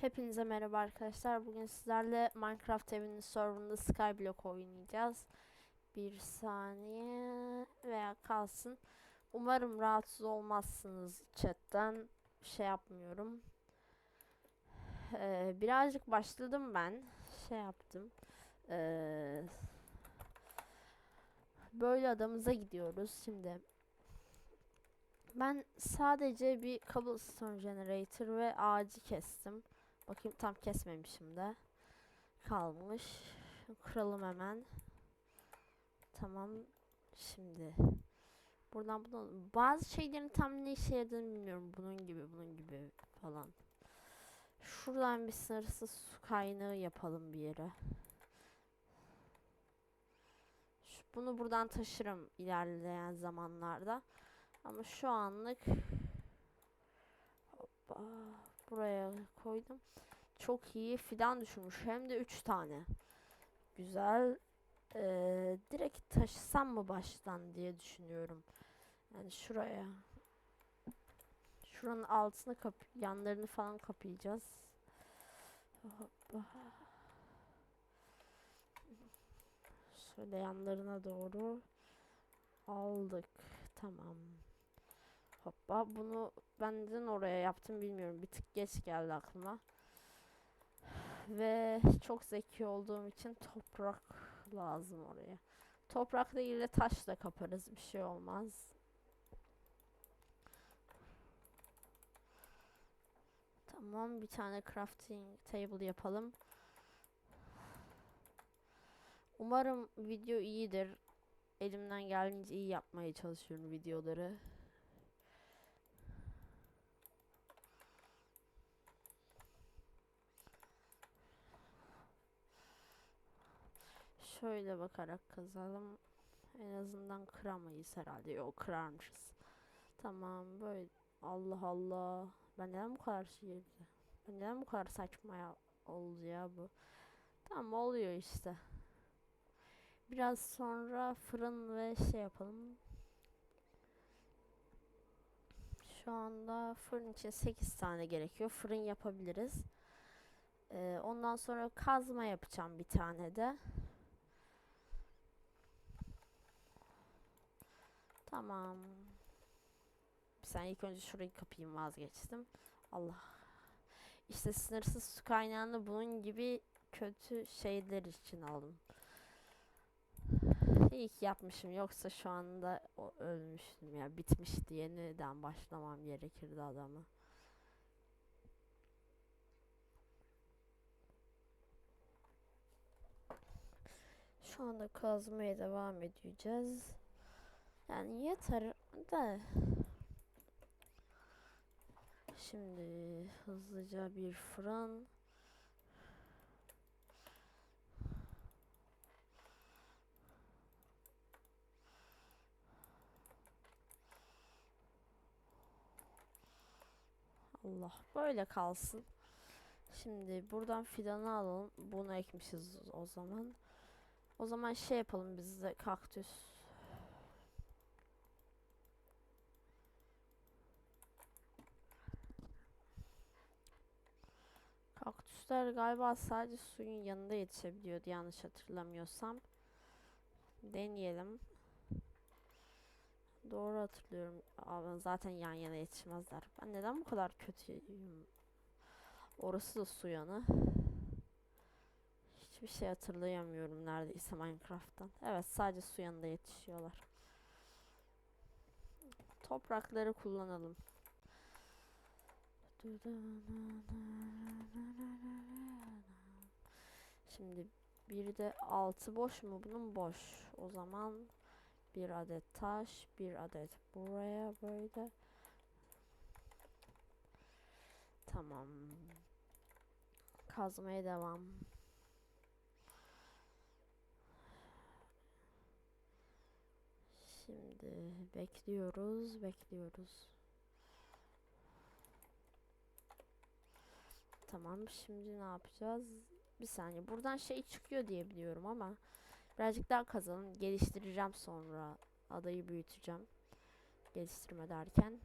Hepinize merhaba arkadaşlar. Bugün sizlerle Minecraft evinin serverında Skyblock oynayacağız. Bir saniye veya kalsın. Umarım rahatsız olmazsınız chatten. Şey yapmıyorum. Ee, birazcık başladım ben. Şey yaptım. Ee, böyle adamıza gidiyoruz. Şimdi ben sadece bir cobblestone generator ve ağacı kestim. Bakayım tam kesmemişim de. Kalmış. Kıralım hemen. Tamam. Şimdi. Buradan bunu bazı şeylerin tam ne işe yaradığını bilmiyorum. Bunun gibi bunun gibi falan. Şuradan bir sınırsız su kaynağı yapalım bir yere. Şu- Bunu buradan taşırım ilerleyen zamanlarda. Ama şu anlık Hoppa, buraya koydum. Çok iyi fidan düşürmüş. Hem de 3 tane. Güzel. Ee, direkt taşısam mı baştan diye düşünüyorum. Yani şuraya. Şuranın altını kap yanlarını falan kapayacağız. Hoppa. Şöyle yanlarına doğru aldık. Tamam. Hoppa bunu ben neden oraya yaptım bilmiyorum. Bir tık geç geldi aklıma. Ve çok zeki olduğum için toprak lazım oraya. Toprak değil de taşla kaparız. Bir şey olmaz. Tamam bir tane crafting table yapalım. Umarım video iyidir. Elimden geldiğince iyi yapmaya çalışıyorum videoları. Şöyle bakarak kazalım. En azından kıramayız herhalde. Yok kırarmışız. Tamam böyle. Allah Allah. Ben neden bu kadar şey Ben neden bu kadar saçma ya oldu ya bu. Tamam oluyor işte. Biraz sonra fırın ve şey yapalım. Şu anda fırın için 8 tane gerekiyor. Fırın yapabiliriz. Ee, ondan sonra kazma yapacağım bir tane de. Tamam. Saniye ilk önce şurayı kapayım vazgeçtim. Allah. İşte sınırsız su kaynağını bunun gibi kötü şeyler için aldım. İyi ki yapmışım yoksa şu anda ölmüştüm ya bitmişti yeniden başlamam gerekirdi adamı. Şu anda kazmaya devam edeceğiz. Yani yeter de. Şimdi hızlıca bir fırın. Allah böyle kalsın. Şimdi buradan fidanı alalım. Bunu ekmişiz o zaman. O zaman şey yapalım biz de kaktüs. Kaktüsler galiba sadece suyun yanında yetişebiliyordu yanlış hatırlamıyorsam. Deneyelim. Doğru hatırlıyorum. Abi zaten yan yana yetişmezler. Ben neden bu kadar kötüyüm? Orası da su yanı. Hiçbir şey hatırlayamıyorum neredeyse Minecraft'tan. Evet sadece su yanında yetişiyorlar. Toprakları kullanalım. Şimdi bir de altı boş mu? Bunun boş. O zaman bir adet taş, bir adet buraya böyle. Tamam. Kazmaya devam. Şimdi bekliyoruz, bekliyoruz. Tamam, şimdi ne yapacağız? Bir saniye. Buradan şey çıkıyor diye biliyorum ama birazcık daha kazalım. Geliştireceğim sonra. Adayı büyüteceğim. Geliştirme derken.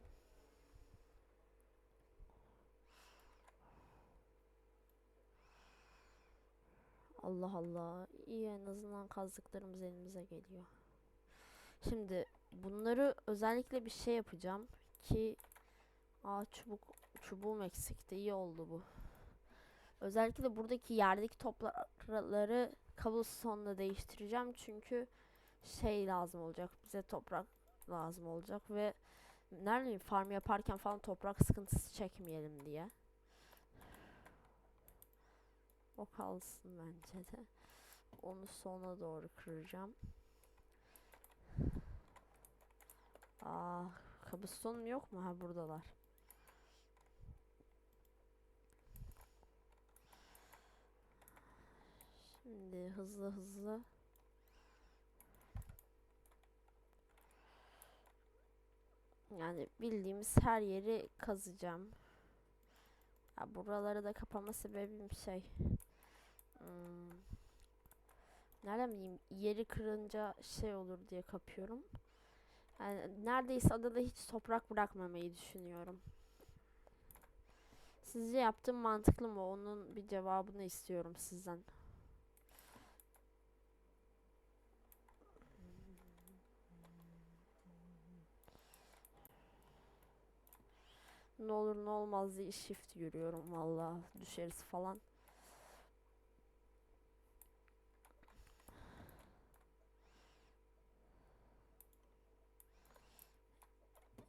Allah Allah. İyi en azından kazdıklarımız elimize geliyor. Şimdi bunları özellikle bir şey yapacağım ki Aa çubuk çubuğum eksikti. iyi oldu bu. Özellikle buradaki yerdeki toprakları cobblestone'la değiştireceğim çünkü şey lazım olacak. Bize toprak lazım olacak ve ne bileyim farm yaparken falan toprak sıkıntısı çekmeyelim diye. O kalsın bence de. Onu sona doğru kıracağım. Aa, kabustonum yok mu? Ha buradalar. Şimdi hızlı hızlı Yani bildiğimiz her yeri kazacağım. Ya buraları da kapama sebebim şey. Hmm, nereden bileyim yeri kırınca şey olur diye kapıyorum. Yani neredeyse adada hiç toprak bırakmamayı düşünüyorum. Sizce yaptığım mantıklı mı? Onun bir cevabını istiyorum sizden. Ne olur ne olmaz diye shift görüyorum valla düşeriz falan.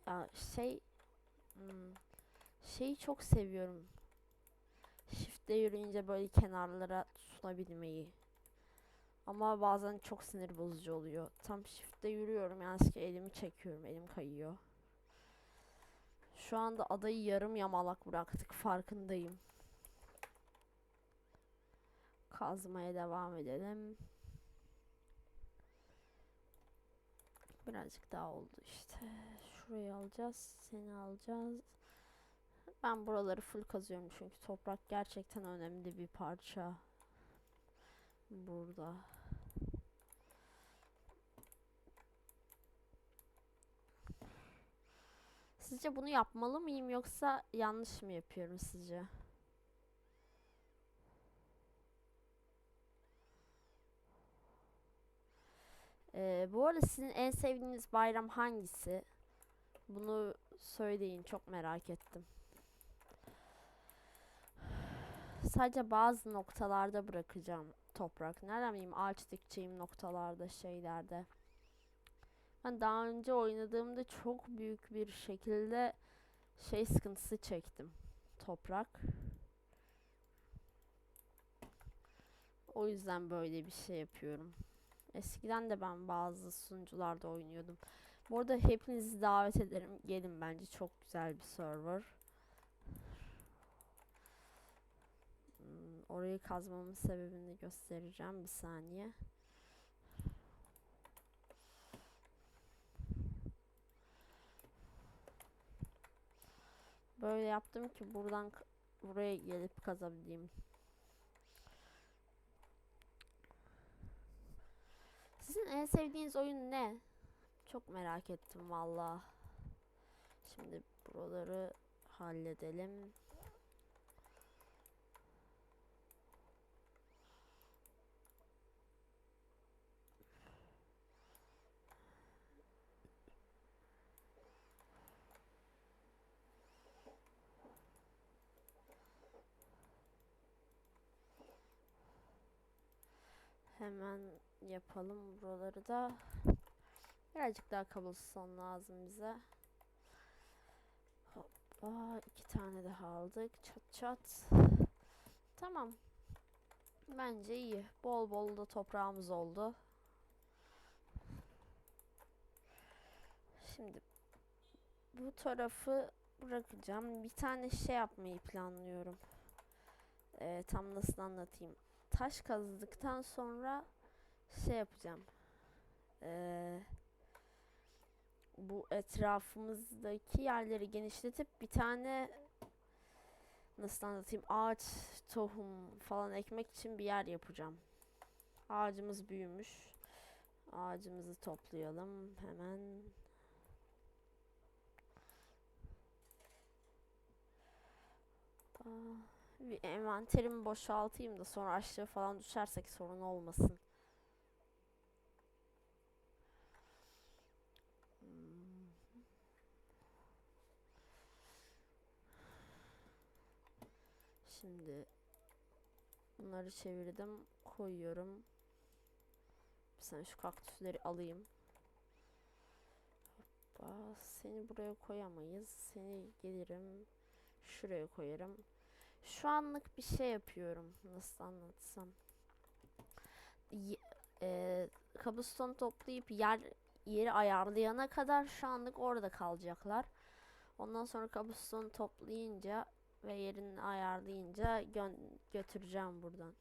Ya şey hmm, şeyi çok seviyorum. Shift'te yürüyünce böyle kenarlara tutunabilmeyi. Ama bazen çok sinir bozucu oluyor. Tam shift'te yürüyorum yani elimi çekiyorum, elim kayıyor. Şu anda adayı yarım yamalak bıraktık farkındayım. Kazmaya devam edelim. Birazcık daha oldu işte. Şurayı alacağız. Seni alacağız. Ben buraları full kazıyorum çünkü toprak gerçekten önemli bir parça. Burada. Sizce bunu yapmalı mıyım yoksa yanlış mı yapıyorum sizce? Ee, bu arada sizin en sevdiğiniz bayram hangisi? Bunu söyleyin çok merak ettim. Sadece bazı noktalarda bırakacağım toprak. Nereden bileyim ağaç dikeceğim noktalarda şeylerde. Ben daha önce oynadığımda çok büyük bir şekilde şey sıkıntısı çektim. Toprak. O yüzden böyle bir şey yapıyorum. Eskiden de ben bazı sunucularda oynuyordum. Bu arada hepinizi davet ederim. Gelin bence çok güzel bir server. Hmm, orayı kazmamın sebebini göstereceğim bir saniye. Böyle yaptım ki buradan buraya gelip kazabileyim. Sizin en sevdiğiniz oyun ne? Çok merak ettim valla. Şimdi buraları halledelim. Hemen yapalım buraları da. Birazcık daha kabloson lazım bize. Hoppa iki tane daha aldık. Çat çat. Tamam. Bence iyi. Bol bol da toprağımız oldu. Şimdi bu tarafı bırakacağım. Bir tane şey yapmayı planlıyorum. Ee, tam nasıl anlatayım taş kazdıktan sonra şey yapacağım. Ee, bu etrafımızdaki yerleri genişletip bir tane nasıl anlatayım ağaç tohum falan ekmek için bir yer yapacağım. Ağacımız büyümüş. Ağacımızı toplayalım hemen. Aa, Bir envanterimi boşaltayım da sonra aşağı falan düşersek sorun olmasın. Şimdi bunları çevirdim, koyuyorum. Sen şu kaktüsleri alayım. Hoppa, seni buraya koyamayız. Seni gelirim şuraya koyarım. Şu anlık bir şey yapıyorum. Nasıl anlatsam? Y- e, cobblestone toplayıp yer yeri ayarlayana kadar şu anlık orada kalacaklar. Ondan sonra cobblestone toplayınca ve yerini ayarlayınca gö- götüreceğim buradan.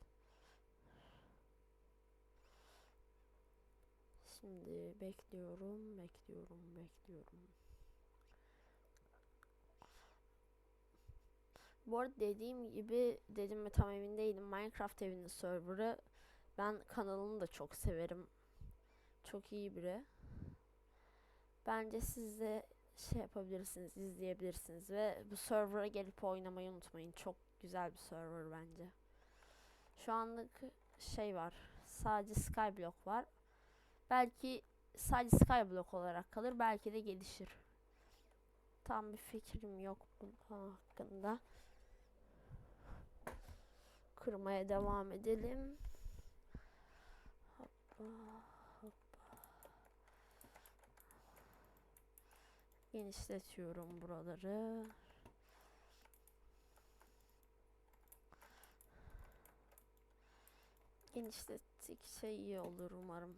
Şimdi bekliyorum, bekliyorum, bekliyorum. Bu arada dediğim gibi dedim mi tam emin değilim. Minecraft evinin serverı. Ben kanalını da çok severim. Çok iyi biri. Bence siz de şey yapabilirsiniz, izleyebilirsiniz ve bu server'a gelip oynamayı unutmayın. Çok güzel bir server bence. Şu anlık şey var. Sadece Skyblock var. Belki sadece Skyblock olarak kalır. Belki de gelişir. Tam bir fikrim yok bunun hakkında. Kırmaya devam edelim. Hoppa, hoppa. Genişletiyorum buraları. Genişlettikçe iyi olur umarım.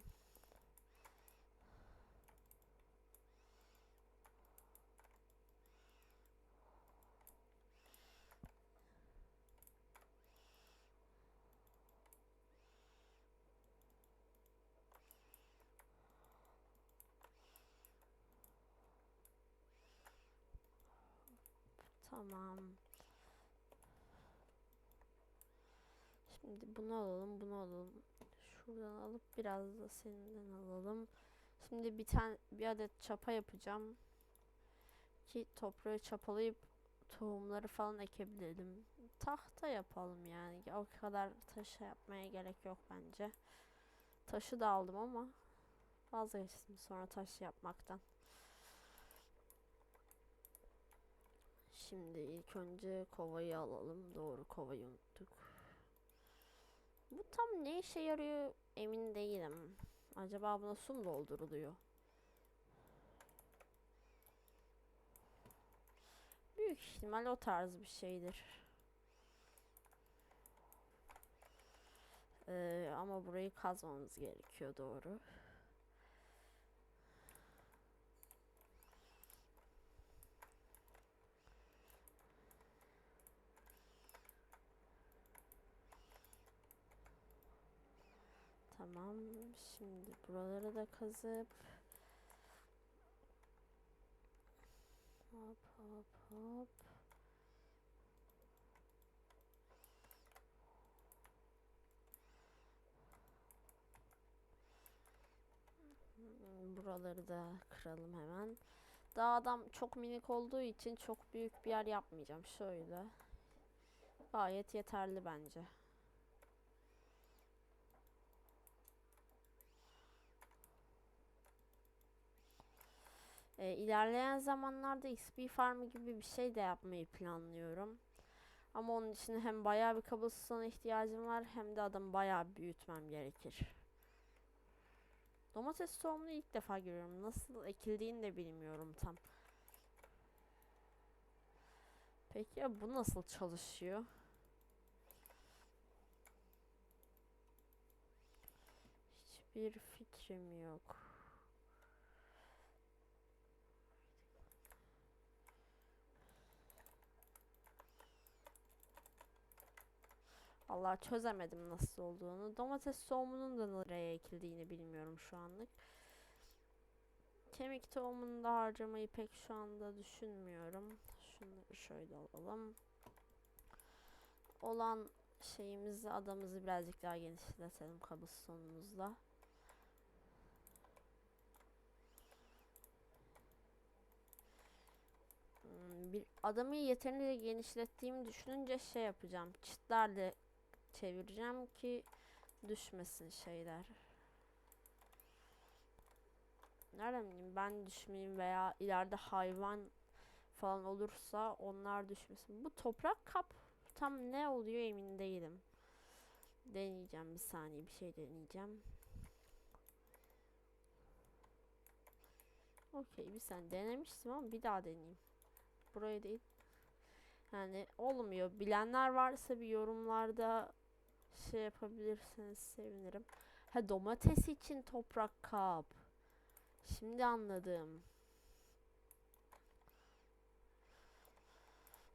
Tamam. Şimdi bunu alalım, bunu alalım. Şuradan alıp biraz da seninden alalım. Şimdi bir tane bir adet çapa yapacağım. Ki toprağı çapalayıp tohumları falan ekebilelim. Tahta yapalım yani. O kadar taşı yapmaya gerek yok bence. Taşı da aldım ama vazgeçtim sonra taş yapmaktan. Şimdi ilk önce kovayı alalım. Doğru kovayı unuttuk. Bu tam ne işe yarıyor emin değilim. Acaba buna su mu dolduruluyor? Büyük ihtimal o tarz bir şeydir. Ee, ama burayı kazmamız gerekiyor doğru. Tamam. Şimdi buraları da kazıp hop hop hop Buraları da kıralım hemen. Daha adam çok minik olduğu için çok büyük bir yer yapmayacağım. Şöyle. Gayet yeterli bence. E, ilerleyen zamanlarda XP farmı gibi bir şey de yapmayı planlıyorum. Ama onun için hem bayağı bir cobblestone ihtiyacım var hem de adamı bayağı büyütmem gerekir. Domates tohumunu ilk defa görüyorum. Nasıl ekildiğini de bilmiyorum tam. Peki ya bu nasıl çalışıyor? Hiçbir fikrim yok. Allah çözemedim nasıl olduğunu. Domates tohumunun da nereye ekildiğini bilmiyorum şu anlık. Kemik tohumunu da harcamayı pek şu anda düşünmüyorum. Şunları şöyle alalım. Olan şeyimizi adamızı birazcık daha genişletelim cobblestone'umuzla. Hmm, bir adamı yeterince genişlettiğimi düşününce şey yapacağım. Çitlerle çevireceğim ki düşmesin şeyler. Nereden bileyim ben düşmeyeyim veya ileride hayvan falan olursa onlar düşmesin. Bu toprak kap tam ne oluyor emin değilim. Deneyeceğim bir saniye bir şey deneyeceğim. Okey bir sen denemiştim ama bir daha deneyeyim. Burayı değil. Yani olmuyor. Bilenler varsa bir yorumlarda şey yapabilirseniz sevinirim. Ha domates için toprak kap. Şimdi anladım.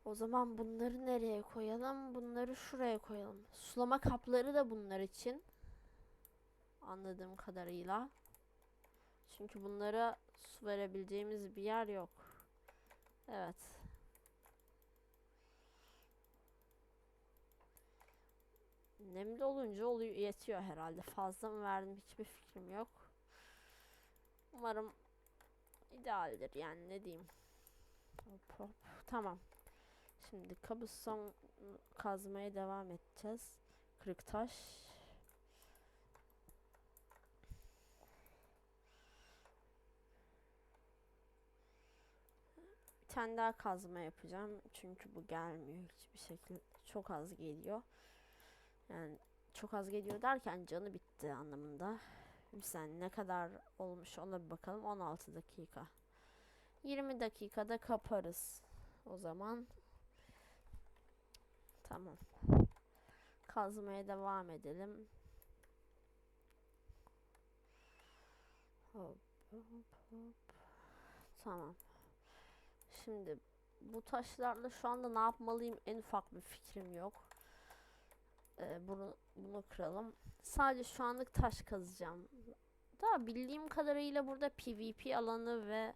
O zaman bunları nereye koyalım? Bunları şuraya koyalım. Sulama kapları da bunlar için. Anladığım kadarıyla. Çünkü bunlara su verebileceğimiz bir yer yok. Evet. Nemli olunca oluyor yetiyor herhalde. Fazla mı verdim hiçbir fikrim yok. Umarım idealdir yani ne diyeyim. Hop hop. Tamam. Şimdi kabuston kazmaya devam edeceğiz. Kırık taş. Bir tane daha kazma yapacağım. Çünkü bu gelmiyor hiçbir şekilde. Çok az geliyor. Yani çok az geliyor derken canı bitti anlamında. Saniye ne kadar olmuş ona bir bakalım. 16 dakika. 20 dakikada kaparız. O zaman tamam. Kazmaya devam edelim. Hop hop hop. Tamam. Şimdi bu taşlarla şu anda ne yapmalıyım en ufak bir fikrim yok. Ee, bunu bunu kıralım. Sadece şu anlık taş kazacağım. Da bildiğim kadarıyla burada PvP alanı ve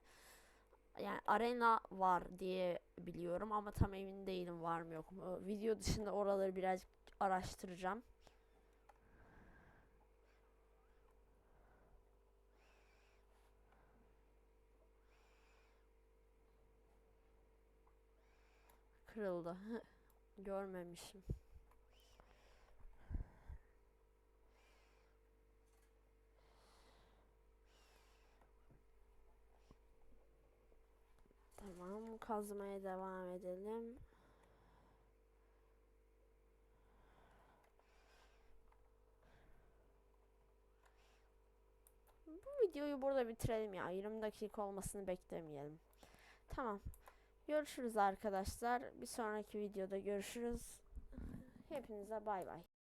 yani arena var diye biliyorum ama tam emin değilim var mı yok mu. Video dışında oraları birazcık araştıracağım. Kırıldı. Görmemişim. Tamam, kazmaya devam edelim. Bu videoyu burada bitirelim ya. 20 dakika olmasını beklemeyelim. Tamam. Görüşürüz arkadaşlar. Bir sonraki videoda görüşürüz. Hepinize bay bay.